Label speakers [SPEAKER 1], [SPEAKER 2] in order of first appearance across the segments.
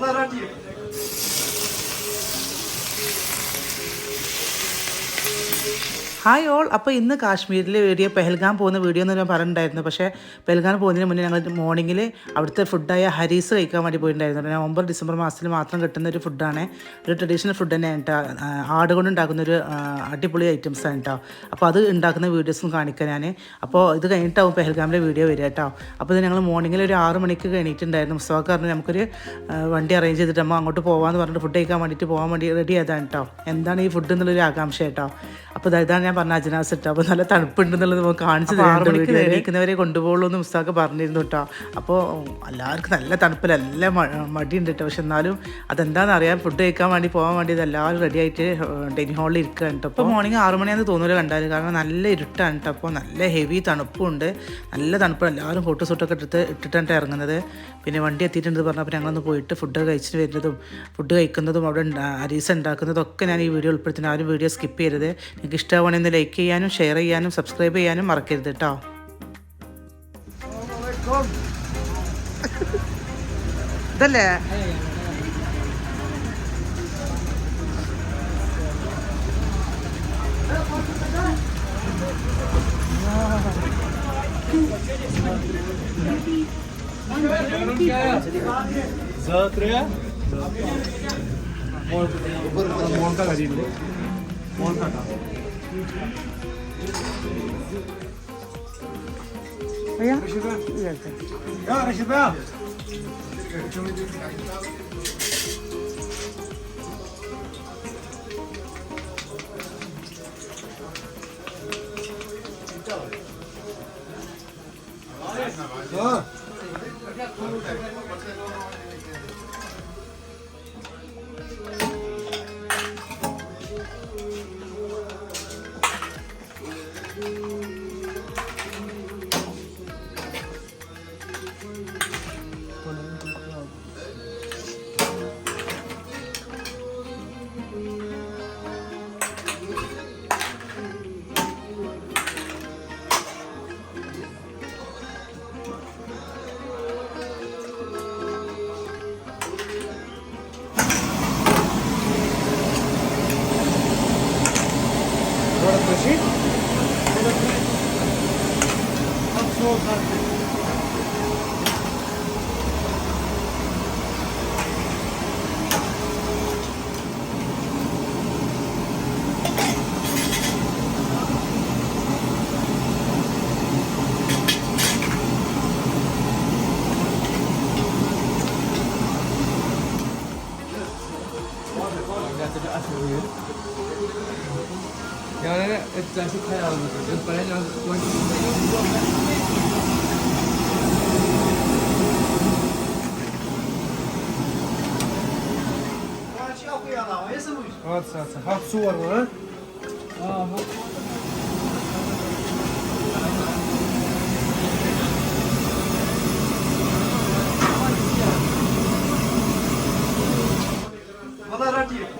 [SPEAKER 1] Allah razı olsun. Hi all അപ്പോൾ ഇന്ന് കാശ്മീരിൽ വീഡിയോ പെഹൽഗാം പോകുന്ന വീഡിയോ എന്ന് ഞാൻ പറഞ്ഞിട്ടുണ്ടായിരുന്നു. പക്ഷേ പെഹൽഗാം പോകുന്നതിന് മുന്നേ ഞങ്ങൾ മോർണിംഗിൽ അവിടുത്തെ ഫുഡായ ഹരീസ് കഴിക്കാൻ വേണ്ടി പോയിട്ടുണ്ടായിരുന്നു. നവംബർ ഡിസംബർ മാസത്തിൽ മാത്രം കിട്ടുന്ന ഒരു ഫുഡാണ് ഒരു ട്രഡീഷണൽ ഫുഡ് തന്നെയാണ് കേട്ടോ. ആട് കൊണ്ട് ഉണ്ടാക്കുന്ന ഒരു അടിപൊളി ഐറ്റംസ് ആണ് കേട്ടോ. അപ്പോൾ അത് ഉണ്ടാക്കുന്ന വീഡിയോസും കാണിക്കാൻ ഞാൻ അപ്പോൾ ഇത് കഴിഞ്ഞിട്ടാവും പെഹൽഗാമിലെ വീഡിയോ വരിക കേട്ടോ. അപ്പോൾ ഇത് ഞങ്ങൾ മോർണിംഗിൽ ഒരു ആറ് മണിക്ക് കഴിഞ്ഞിട്ടുണ്ടായിരുന്നു സോ പറഞ്ഞു നമുക്കൊരു വണ്ടി അറേഞ്ച് ചെയ്തിട്ട് നമ്മൾ അങ്ങോട്ട് പോകാമെന്ന് പറഞ്ഞിട്ട് ഫുഡ് കഴിക്കാൻ വേണ്ടിയിട്ട് പോകാൻ വേണ്ടി റെഡി ആയതാണ് കേട്ടോ. എന്താണ് ഈ ഫുഡ് എന്നുള്ളൊരു ആകാംക്ഷ കേട്ടോ. അപ്പോൾ ഇതാണ് ഞാൻ പറഞ്ഞ അജനാസ് ഇട്ടോ അപ്പോൾ നല്ല തണുപ്പുണ്ടെന്നുള്ളത് നമുക്ക് കാണിച്ചു തരാണ്ടിരിക്കുന്നവരെ കൊണ്ടുപോകുള്ളൂ എന്ന് മുസ്താക്ക് പറഞ്ഞിരുന്നു കേട്ടോ അപ്പോൾ എല്ലാവർക്കും നല്ല തണുപ്പിൽ എല്ലാം മടിയുണ്ട് കേട്ടോ പക്ഷെ എന്നാലും അതെന്താണെന്ന് അറിയാൻ ഫുഡ് കഴിക്കാൻ വേണ്ടി പോകാൻ വേണ്ടി എല്ലാവരും റെഡി ആയിട്ട് ഡൈനിങ് ഹാളിൽ ഇരിക്കുകയാണ് കേട്ടോ അപ്പോൾ മോർണിംഗ് ആറ് മണിയാണെന്ന് തോന്നില്ല കണ്ടാൽ കാരണം നല്ല ഇരുട്ടാണ് കേട്ടോ അപ്പോൾ നല്ല ഹെവി തണുപ്പും ഉണ്ട് നല്ല തണുപ്പ് എല്ലാവരും ഫോട്ടോ സൂട്ടൊക്കെ എടുത്ത് ഇട്ടിട്ടാണ് ഇറങ്ങുന്നത്. പിന്നെ വണ്ടി എത്തിയിട്ടുണ്ട് പറഞ്ഞപ്പോൾ ഞങ്ങളൊന്ന് പോയിട്ട് ഫുഡ് കഴിച്ചിട്ട് വരുന്നതും ഫുഡ് കഴിക്കുന്നതും അവിടെ അരീസ് ഉണ്ടാക്കുന്നതും ഒക്കെ ഞാൻ ഈ വീഡിയോ ഉൾപ്പെടുത്തുന്ന ആരും വീഡിയോ സ്കിപ്പ് ചെയ്യരുത്. നിങ്ങൾക്ക് ഇഷ്ടമാണെങ്കിൽ ഒന്ന് ലൈക്ക് ചെയ്യാനും ഷെയർ ചെയ്യാനും സബ്സ്ക്രൈബ് ചെയ്യാനും മറക്കരുത് കേട്ടോ ഇതല്ലേ?
[SPEAKER 2] Vaya? Ya Reşit Bey. Ha. 嗯。ഞാൻ എത്താശിക്കാവുന്നത് ഇപ്പോഴേ
[SPEAKER 3] ഞാൻ At
[SPEAKER 2] at at su var mı? Aa, Valla radyo.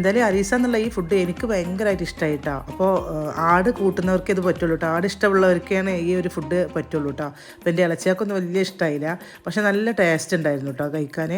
[SPEAKER 1] എന്തായാലും അരീസ എന്നുള്ള ഈ ഫുഡ് എനിക്ക് ഭയങ്കരമായിട്ട് ഇഷ്ടമായിട്ടാണ് അപ്പോൾ ആട് കൂട്ടുന്നവർക്കേ ഇത് പറ്റുള്ളൂ കേട്ടോ ആട് ഇഷ്ടമുള്ളവർക്കാണ് ഈ ഒരു ഫുഡ് പറ്റുള്ളൂ കേട്ടോ അപ്പോൾ എന്റെ ഇളച്ചിയാക്കൊന്നും വലിയ ഇഷ്ടമായില്ല പക്ഷെ നല്ല ടേസ്റ്റ് ഉണ്ടായിരുന്നു കേട്ടോ കഴിക്കാൻ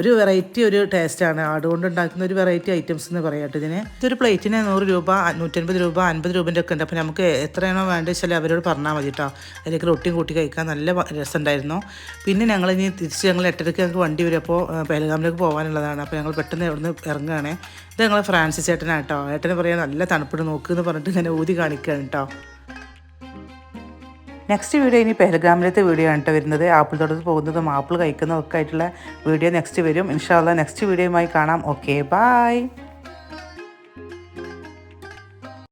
[SPEAKER 1] ഒരു വെറൈറ്റി ഒരു ടേസ്റ്റാണ് ആട് ഉണ്ടാക്കുന്ന ഒരു വെറൈറ്റി ഐറ്റംസ് എന്ന് പറയാം കേട്ടോ ഇതിന്. ഇതൊരു പ്ലേറ്റിന് നൂറ് രൂപ നൂറ്റൻപത് രൂപ അൻപത് രൂപേന്റെ ഒക്കെ ഉണ്ട്. അപ്പോൾ നമുക്ക് എത്രയാണോ വേണ്ടത് വെച്ചാൽ അവരോട് പറഞ്ഞാൽ മതി കേട്ടോ. അതിലേക്ക് റൊട്ടിയും കൂട്ടി കഴിക്കാൻ നല്ല രസമുണ്ടായിരുന്നു. പിന്നെ ഞങ്ങൾ ഇനി തിരിച്ച് ഞങ്ങൾ എട്ടരയ്ക്ക് ഞങ്ങൾക്ക് വണ്ടി വരും. അപ്പോൾ പേലഗാമിലേക്ക് പോകാനുള്ളതാണ്. അപ്പോൾ ഞങ്ങൾ പെട്ടെന്ന് ഇവിടുന്ന് ഇറങ്ങുകയാണ് ഇത് ഞങ്ങൾ ഫ്രാൻസിസ് ചേട്ടനാട്ടോ ഏട്ടന് പറയാൻ നല്ല തണുപ്പിട്ട് നോക്കുമെന്ന് പറഞ്ഞിട്ട് ഇങ്ങനെ ഊതി കാണിക്കുകയാണ് കേട്ടോ. നെക്സ്റ്റ് വീഡിയോ ഇനി പെഹൽഗ്രാമിലത്തെ വീഡിയോ ആണ് കേട്ടോ വരുന്നത്. ആപ്പിൾ തോട്ടത്തിൽ പോകുന്നതും ആപ്പിൾ കഴിക്കുന്നതും ഒക്കെ ആയിട്ടുള്ള വീഡിയോ നെക്സ്റ്റ് വരും. ഇൻഷാല്ല നെക്സ്റ്റ് വീഡിയോയുമായി കാണാം. Okay bye